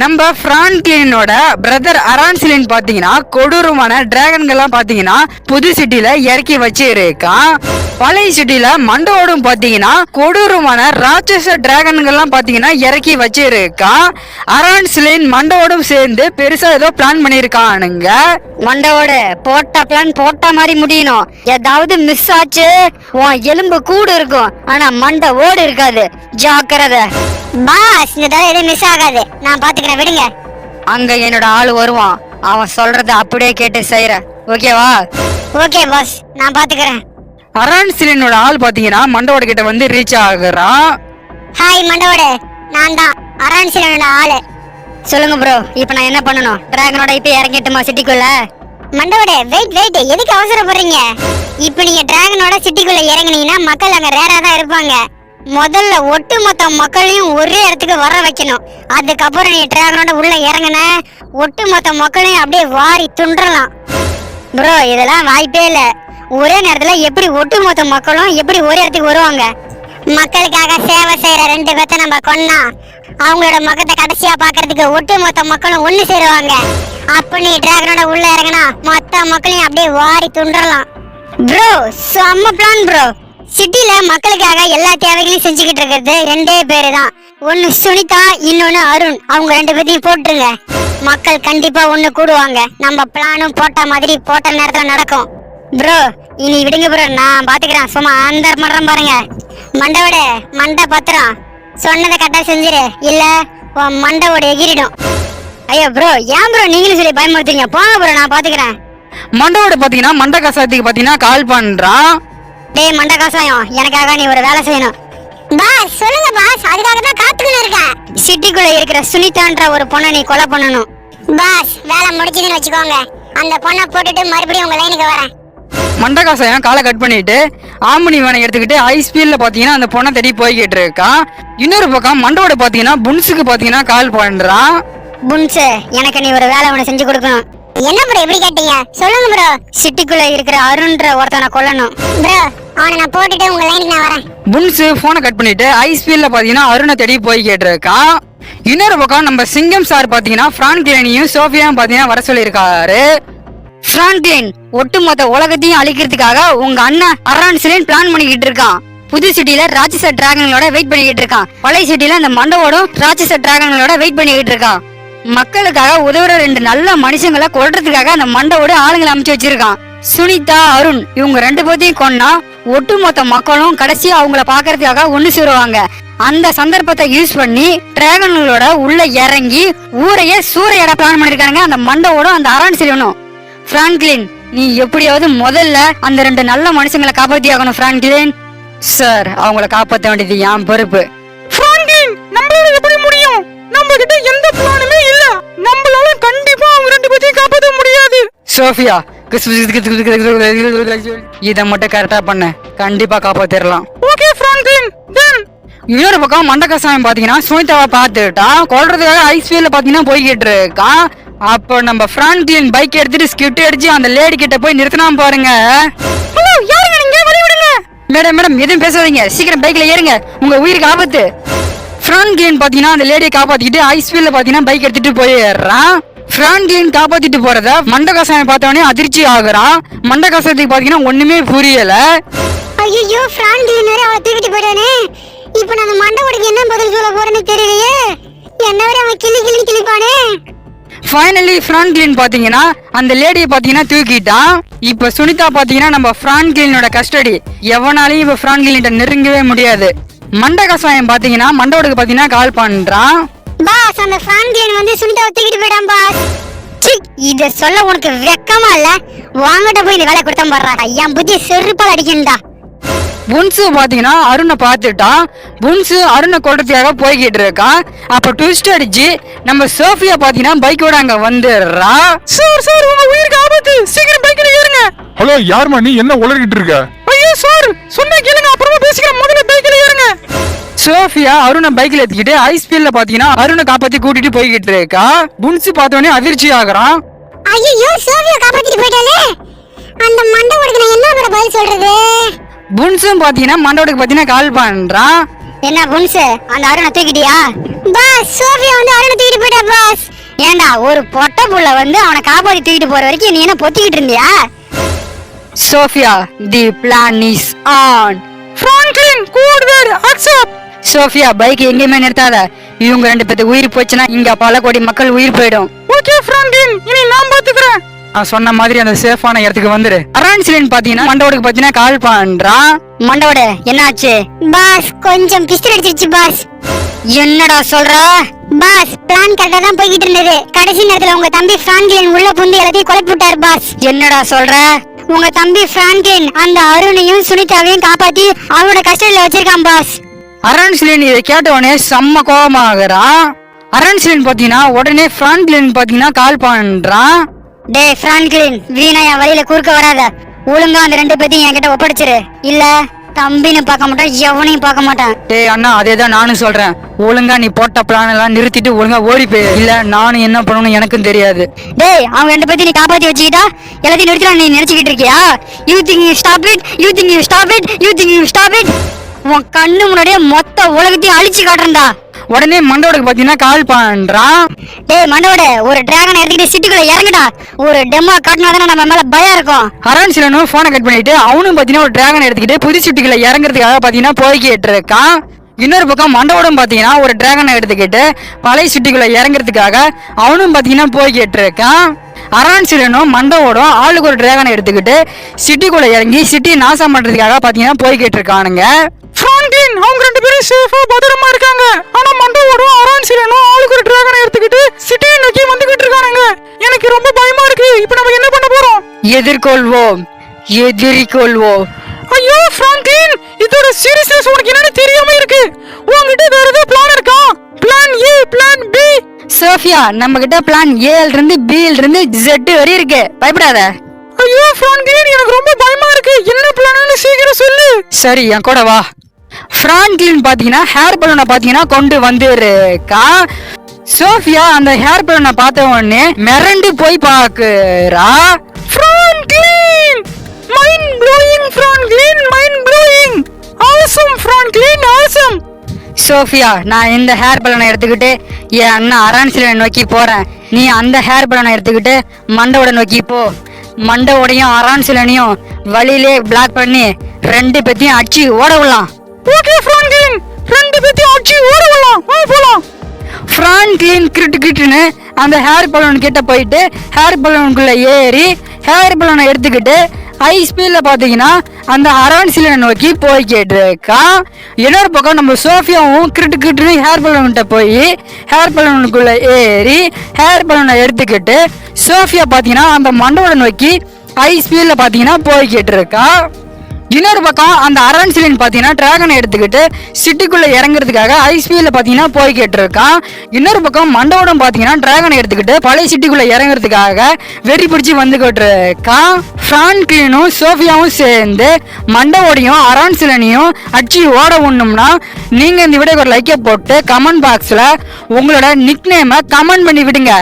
நம்ம பிரான்க்ளினோட பிரதர் அரான்சிலின் பாத்தீங்கன்னா கொடூரமான டிராகன்கள்லாம் பாத்தீங்கன்னா புது சிட்டில இறக்கி வச்சு இருக்கான் பழைய சிட்டில மண்டோடும் பாத்தீங்கன்னா கொடூரமான ராட்சச டிராகன்கள்லாம் பாத்தீங்கன்னா இறக்கி வச்சு இருக்கான் அரான்சிலின் மண்டோடும் சேர்ந்து பெருசா ஏதோ பிளான் பண்ணிருக்கானுங்க மண்டவோடு போட்ட பிளான் போட்ட மாதிரி முடியணும். ஏதாவது மிஸ் ஆச்சு உன் எலும்பு கூடு இருக்கும். ஆனா மண்டை ஓடு இருக்காது. ஜாக்கிரதை. பாஸ் இந்த தடவை எதுவும் மிஸ் ஆகாது. நான் பாத்துக்கிறேன் விடுங்க. அங்க என்னோட ஆள் வருவான். அவன் சொல்றத அப்படியே கேட்டு செய்யற. ஓகேவா ஓகே பாஸ் நான் பாத்துக்கிறேன். அரான்சிலினோட ஆள் பாத்தீங்கன்னா மண்டோட கிட்ட வந்து ரீச் ஆகுறான் ஹாய் மண்டவோடு. நான் தான். அரான்சிலனோட ஆளு. சொல்லுங்க ப்ரோ இப்போ நான் என்ன பண்ணணும்? டிராகனோட இப்போ இறங்கிட்டுமா சிட்டிக்குள்ள? மண்டவோட வெயிட் வெயிட் எதுக்கு அவசரப்படுறீங்க? இப்போ நீங்க டிராகனோட சிட்டிக்குள்ள இறங்குனீங்கன்னா மக்கள் அங்க ரேரா தான் இருப்பாங்க. முதல்ல ஒட்டுமொத்த மக்களையும் ஒரே இடத்துக்கு வர வைக்கணும். அதுக்கப்புறம் நீ டிராகனோட உள்ள இறங்குன ஒட்டுமொத்த மக்களையும் அப்படியே வாரி துண்டலாம் ப்ரோ இதெல்லாம் வாய்ப்பே இல்லை. ஒரே நேரத்தில் எப்படி ஒட்டுமொத்த மக்களும் எப்படி ஒரே இடத்துக்கு வருவாங்க? மக்களுக்காக சேவை செய்யற ரெண்டு பேத்த நம்ம கொன்னா அவங்களோட முகத்தை கடைசியா பாக்குறதுக்கு ஒட்டுமொத்த மக்களும் ஒண்ணு சேருவாங்க. அப்ப நீ டிராகனோட உள்ள இறங்கினா மொத்த மக்களையும் அப்படியே வாரி துண்டலாம் ப்ரோ செம்ம பிளான் ப்ரோ சிட்டில மக்களுக்காக எல்லா தேவைகளையும் செஞ்சுக்கிட்டு இருக்கிறது ரெண்டே பேரு தான் ஒன்னு சுனிதா இன்னொன்னு அருண். அவங்க ரெண்டு பேர்த்தையும் போட்டுருங்க. மக்கள் கண்டிப்பா ஒண்ணு கூடுவாங்க. நம்ம பிளானும் போட்ட மாதிரி போட்ட நேரத்துல நடக்கும். ப்ரோ இனி விடுங்க ப்ரோ. நான் பாத்துக்கிறேன். சும்மா அந்த மரம் பாருங்க. மண்டவோட மண்டை பத்திரம். சொன்னதை கரெக்டா செஞ்சிரு. இல்ல உன் மண்டவோட எகிரிடும். ஐயோ ப்ரோ ஏன் ப்ரோ நீங்களும் சொல்லி பயமுறுத்துறீங்க? போங்க ப்ரோ நான் பாத்துக்கிறேன். மண்டோட பாத்தீங்கன்னா மண்டை கசாத்திக்கு பாத்தீங்கன்னா கால் பண்றான் டேய் மண்டை காசாயம். எனக்காக நீ ஒரு வேலை செய்யணும். பாஸ் சொல்லுங்க பாஸ். அதுக்காக தான் காத்துக்கிட்டு இருக்கேன். சிட்டிக்குள்ள இருக்கிற சுனிதான்ற ஒரு பொண்ணை நீ கொலை பண்ணணும். பாஸ் வேலை முடிச்சதுன்னு வச்சுக்கோங்க. அந்த பொண்ணை போட்டுட்டு மறுபடியும் உங்க லைனுக்கு வரேன். மண்டகாசாயம் காலை கட் பண்ணிட்டு ஆம்பனி வேனை எடுத்துக்கிட்டு ஹை ஸ்பீட்ல பாத்தீங்கன்னா அந்த பொண்ணை தேடி போய்கிட்டு இருக்கான் இன்னொரு பக்கம் மண்டோட பாத்தீங்கன்னா புன்ஸுக்கு பாத்தீங்கன்னா கால் பண்றான் புன்ஸ் எனக்கு நீ ஒரு வேலை ஒன்று செஞ்சு கொடுக்கணும். என்ன ப்ரோ எப்படி கேட்டீங்க? சொல்லுங்க ப்ரோ சிட்டிக்குள்ள இருக்கிற அருண்ன்ற ஒருத்தனை கொல்லணும். ப்ரோ அவனை நான் போட்டுட்டு உங்க லைனுக்கு நான் வரேன். புன்ஸ் போனை கட் பண்ணிட்டு ஹை ஸ்பீட்ல பாத்தீங்கன்னா அருணை தேடி போய்கிட்டு இருக்கான் இன்னொரு பக்கம் நம்ம சிங்கம் சார் பாத்தீங்கன்னா பிரான்கிலேனியும் சோஃபியாவும் பாத்தீங்கன்னா வர சொல்லியிருக்காரு. பிரான்க்ளின் ஒட்டுமொத்த உலகத்தையும் அழிக்கிறதுக்காக உங்க அண்ணன் அரான்சிலின் பிளான் பண்ணிக்கிட்டு இருக்கான். புது சிட்டில ராட்சச டிராகன்களோட வெயிட் பண்ணிக்கிட்டு இருக்கான். பழைய சிட்டில அந்த மண்டவோடும் ராட்சச டிராகன்களோட வெயிட் பண்ணிக்கிட்டு இருக்கான். மக்களுக்காக உதவுற ரெண்டு நல்ல மனுஷங்களை கொல்றதுக்காக அந்த மண்டவோட ஆளுங்களை அமைச்சு வச்சிருக்கான். சுனிதா அருண் இவங்க ரெண்டு பேர்த்தையும் கொன்னா ஒட்டுமொத்த மக்களும் கடைசியா அவங்கள பாக்குறதுக்காக ஒண்ணு சேருவாங்க. அந்த சந்தர்ப்பத்தை யூஸ் பண்ணி டிராகன்களோட உள்ள இறங்கி ஊரையே சூறையாட பிளான் பண்ணிருக்காங்க அந்த மண்டவோடும் அந்த அரான்சிலியனும் பிரான்க்லின் நீ எப்படியாவது முதல்ல அந்த ரெண்டு நல்ல மனுஷங்களை காப்பாத்தி ஆகணும் பிரான்க்லின் சார் அவங்கள காப்பாத்த வேண்டியது என் பொறுப்பு. பிரான்கின் நம்மளால எப்படி முடியும்? நம்ம கிட்ட எந்த பிளானுமே இல்ல. நம்மளால கண்டிப்பா அவங்க ரெண்டு பேத்தையும் காப்பாத்த முடியாது. சோஃபியா இத மட்டும் கரெக்டா பண்ண. கண்டிப்பா காப்பாத்திரலாம். ஓகே பிரான்கின் தென் இன்னொரு பக்கம் மண்டகசாயம் பாத்தீங்கன்னா சுனிதாவை பார்த்துட்டான் கொல்றதுக்காக ஐஸ் ஃபீல்ல பாத்தீங்கன்னா போய்கிட்டு இருக்கான் அப்போ நம்ம பிரான்க்லின் பைக் எடுத்துட்டு ஸ்கிட் அடிச்சு அந்த லேடி கிட்ட போய் நிறுத்தினா பாருங்க. ஹலோ யாருங்க நீங்க? வழி விடுங்க. மேடம் மேடம் எதுவும் பேசாதீங்க. சீக்கிரம் பைக்ல ஏறுங்க. உங்க உயிருக்கு ஆபத்து. பிரான்க்லின் பாத்தீங்கன்னா அந்த லேடியை காப்பாத்திக்கிட்டு ஐஸ் ஃபீல்ல பாத்தீங்கன்னா பைக் எடுத்துட்டு போயிடுறான். பிரான்க்லின் காப்பாத்திட்டு போறத மண்டகசாயம் பார்த்தவனே அதிர்ச்சி ஆகுறான். மண்டகசாயத்துக்கு பாத்தீங்கன்னா ஒண்ணுமே புரியல. ஐயோ பிரான்க்லின் வேற அவளை தூக்கிட்டு போயிட்டானே. இப்போ நான் அந்த மண்டவோடுக்கு என்ன பதில் சொல்ல போறேன்னு தெரியலையே. என்ன வேற அவன் கிளி கிளி கிளிப்பானே ஃபைனலி பிரான்க்லின் பாத்தீங்கன்னா அந்த லேடியை பாத்தீங்கன்னா தூக்கிட்டான். இப்ப சுனிதா பாத்தீங்கன்னா நம்ம பிரான்க்லினோட கஸ்டடி. எவனாலையும் இப்ப பிரான்க்லின் நெருங்கவே முடியாது. மண்ட கசாயம் பாத்தீங்கன்னா மண்டோடுக்கு பாத்தீங்கன்னா கால் பண்றான். பாஸ் அந்த பிரான்க்லின் வந்து சுனிதாவை தூக்கிட்டு போயிட்டான் பாஸ். இத சொல்ல உனக்கு வெக்கமா இல்ல? வாங்கிட்ட போய் இந்த வேலை கொடுத்தா பாடுறா என் புத்தி செருப்பால் அடிக்கணும்டா புன்சு பாத்தீங்கன்னா அருணை பார்த்துட்டான். புன்சு அருணை கொல்றதுக்காக போய்கிட்டு இருக்கான். அப்ப ட்விஸ்ட் அடிச்சு நம்ம சோஃபியா பாத்தீங்கன்னா பைக்கோட அங்க வந்துடுறா. சார் சார் உங்க உயிருக்கு ஆபத்து. சீக்கிரம் பைக்ல ஏறுங்க. ஹலோ யாரும்மா நீ என்ன உளறிட்டு இருக்க? ஐயோ சார் சொன்னா கேளுங்க. சோஃபியா அருணை பைக்ல ஏத்திக்கிட்டு ஹை ஸ்பீட்ல பாத்தீங்கன்னா அருணை காப்பாத்தி கூட்டிட்டு போய்கிட்டு இருக்கா? புன்சு பார்த்தோன்னே அதிர்ச்சி ஆகுறான். ஐயோ சோவியா காப்பாத்திட்டு போயிட்டாலே அந்த மண்டவோடுக்கு நான் என்ன கூட பதில் சொல்றது? புன்சும் பாத்தீங்கன்னா மண்டோடுக்கு பாத்தீங்கன்னா கால் பண்றான். என்ன புன்சு? அந்த அருணை தூக்கிட்டியா? பாஸ் சோஃபியா வந்து அருணை தூக்கிட்டு போயிட்டா பாஸ். ஏண்டா ஒரு பொட்ட புள்ள வந்து அவனை காப்பாத்தி தூக்கிட்டு போற வரைக்கும் நீ என்ன பொத்திக்கிட்டு இருந்தியா? Sophia the plan is on Sophia bike எங்கேயுமே நிறுத்தாத. இவங்க ரெண்டு பேத்து உயிர் போச்சுன்னா இங்க பல கோடி மக்கள் உயிர் போயிடும். ஓகே ஃப்ராங்க்லின் இனி நான் பாத்துக்கிறேன். நான் சொன்ன மாதிரி அந்த சேஃபான இடத்துக்கு வந்துரு. அரான்சிலின் பாத்தீங்கன்னா மண்டோடுக்கு பாத்தீங்கன்னா கால் பண்றான் மண்டோட என்னாச்சு? பாஸ் கொஞ்சம் பிஸ்டல் அடிச்சிருச்சு பாஸ். என்னடா சொல்ற? பாஸ் பிளான் கரெக்டா தான் போய்கிட்டு இருந்தது. கடைசி நேரத்துல உங்க தம்பி பிரான்கிலின் உள்ள புந்து எல்லாத்தையும் குழப்பி விட்டார் பாஸ். என்னடா சொல்ற? உங்க தம்பி பிரான்கிலின் அந்த அருணையும் சுனிதாவையும் காப்பாத்தி அவனோட கஸ்டடியில வச்சிருக்கான் பாஸ். அரான்சிலின் இதை கேட்ட உடனே செம்ம கோபமாகறான் அரான்சிலின் பாத்தீங்கன்னா உடனே ஃப்ராங்க்லின் பாத்தீங்கன்னா கால் பண்றான் டேய் பிரான்க்லின் வீணா என் வழியில குறுக்க வராத. ஒழுங்கா அந்த ரெண்டு பேத்தையும் என்கிட்ட ஒப்படைச்சிரு. இல்ல தம்பின்னு பார்க்க மாட்டான் எவனையும் பார்க்க மாட்டான் டேய் அண்ணா அதே தான் நானும் சொல்றேன். ஒழுங்கா நீ போட்ட பிளான் எல்லாம் நிறுத்திட்டு ஒழுங்கா ஓடி போய் இல்ல நானும் என்ன பண்ணணும்னு எனக்கும் தெரியாது. டேய் அவங்க ரெண்டு பேத்தையும் நீ காப்பாத்தி வச்சுக்கிட்டா எல்லாத்தையும் நிறுத்திடலாம் நீ நினைச்சுக்கிட்டு இருக்கியா? You think you stop it you think you stop it you think you stop it உன் கண்ணு முன்னாடியே மொத்த உலகத்தையும் அழிச்சு காட்டுறேன்டா. உடனே மண்டோடுக்கு பாத்தீங்கன்னா கால் பண்றான் டேய் மண்டோட ஒரு டிராகனை எடுத்துக்கிட்டு சிட்டிக்குள்ள இறங்குடா. ஒரு டெமோ காட்டினா நம்ம மேல பயம் இருக்கும். அரான்சிலனும் போனை கட் பண்ணிட்டு அவனும் பாத்தீங்கன்னா ஒரு டிராகன் எடுத்துக்கிட்டு புது சிட்டிக்குள்ள இறங்குறதுக்காக பாத்தீங்கன்னா போய்கிட்டு இருக்கான். இன்னொரு பக்கம் மண்டவோடும் பாத்தீங்கன்னா ஒரு டிராகனை எடுத்துக்கிட்டு பழைய சிட்டிக்குள்ள இறங்குறதுக்காக அவனும் பாத்தீங்கன்னா போய்கிட்டு இருக்கான். அரான்சிலனும் மண்டவோடும் ஆளுக்கு ஒரு டிராகனை எடுத்துக்கிட்டு சிட்டிக்குள்ள இறங்கி சிட்டியை நாசம் பண்றதுக்காக பாத்தீங்கன்னா போய்கிட்டு இருக்கானுங்க. ஃப்ராங்க்லின் அவங்க ரெண்டு பேரும் சேஃபா பத்திரமா இருக்காங்க. ஆனா மண்டவோடும் அரான்சிலனும் ஆளுக்கு ஒரு டிராகனை எடுத்துக்கிட்டு சிட்டியை நோக்கி வந்துகிட்டு இருக்கானுங்க. எனக்கு ரொம்ப பயமா இருக்கு. இப்போ நம்ம என்ன பண்ண போறோம்? எதிர்கொள்வோம். எதிரிக்கொள்வோம் ஐயோ ஃப்ராங்க்லின் இதோட சீரியஸ்னஸ் உனக்கு என்னன்னு தெரியாம இருக்கு. உன்கிட்ட வேற ஏதோ பிளான் இருக்கா? Plan A plan B Sophia நம்ம கிட்ட பிளான் ஏல இருந்து பி ல இருந்து Z வரை இருக்கு. பயப்படாத. ஐயோ ஃப்ராங்க்லின் எனக்கு ரொம்ப பயமா இருக்கு. என்ன பிளான்னு சீக்கிரம் சொல்லு. சரி என் கூட வா. ஃப்ராங்க்லின் பார்த்தீங்கன்னா ஹேர் பலூனை பார்த்தீங்கன்னா கொண்டு வந்துருக்கா. சோஃபியா அந்த ஹேர் பலூனை பார்த்த உடனே மிரண்டு போய் பார்க்குறா. Franklin mind blowing Franklin mind blowing awesome Franklin awesome Sophia நான் இந்த ஹேர் பலனை எடுத்துக்கிட்டு என் அண்ணா அரான்சிலை நோக்கி போகிறேன் நீ அந்த ஹேர் பலனை எடுத்துக்கிட்டு மண்டவோட நோக்கி போ. மண்டவோடையும் அரான்சிலனையும் வழியிலே பிளாக் பண்ணி ரெண்டு பேத்தையும் அடிச்சு ஓட விடலாம். ஓகே ஃப்ராங்க்லின் ரெண்டு பேத்தையும் அடிச்சு ஓட விடலாம் வா போலாம். ஃப்ராங்க்லின் கிரிட்டு கிட்டுன்னு அந்த ஹேர் பலூன் கிட்ட போயிட்டு ஹேர் பலூனுக்குள்ள ஏறி ஹேர் பலூனை எடுத்துக்கிட்டு ஹை ஸ்பீடில் பார்த்தீங்கன்னா அந்த அரான்சிலை நோக்கி போய்கிட்டு இருக்கான் இன்னொரு பக்கம் நம்ம சோஃபியாவும் கிரிட்டு கிட்டுன்னு ஹேர் பலூன்கிட்ட போய் ஹேர் பலூனுக்குள்ள ஏறி ஹேர் பலூனை எடுத்துக்கிட்டு சோஃபியா பார்த்தீங்கன்னா அந்த மண்டபத்தை நோக்கி ஹை ஸ்பீடில் பார்த்தீங்கன்னா போய்கிட்டு இருக்கான் இன்னொரு பக்கம் அந்த அரண் சிலின் பார்த்தீங்கன்னா டிராகனை எடுத்துக்கிட்டு சிட்டிக்குள்ளே இறங்குறதுக்காக ஐஸ்பியில் பார்த்தீங்கன்னா போய் கேட்டுருக்கான். இன்னொரு பக்கம் மண்டபம் பார்த்தீங்கன்னா டிராகனை எடுத்துக்கிட்டு பழைய சிட்டிக்குள்ளே இறங்குறதுக்காக வெறி பிடிச்சி வந்துகிட்டு இருக்கான் ஃப்ரான்க்ளினும் சோஃபியாவும் சேர்ந்து மண்டவோடையும் அரான்சிலனையும் அடிச்சு ஓட ஒண்ணும்னா நீங்கள் இந்த வீடியோக்கு ஒரு லைக்கை போட்டு கமெண்ட் பாக்ஸில் உங்களோட நிக் நேமை கமெண்ட் பண்ணி விடுங்க.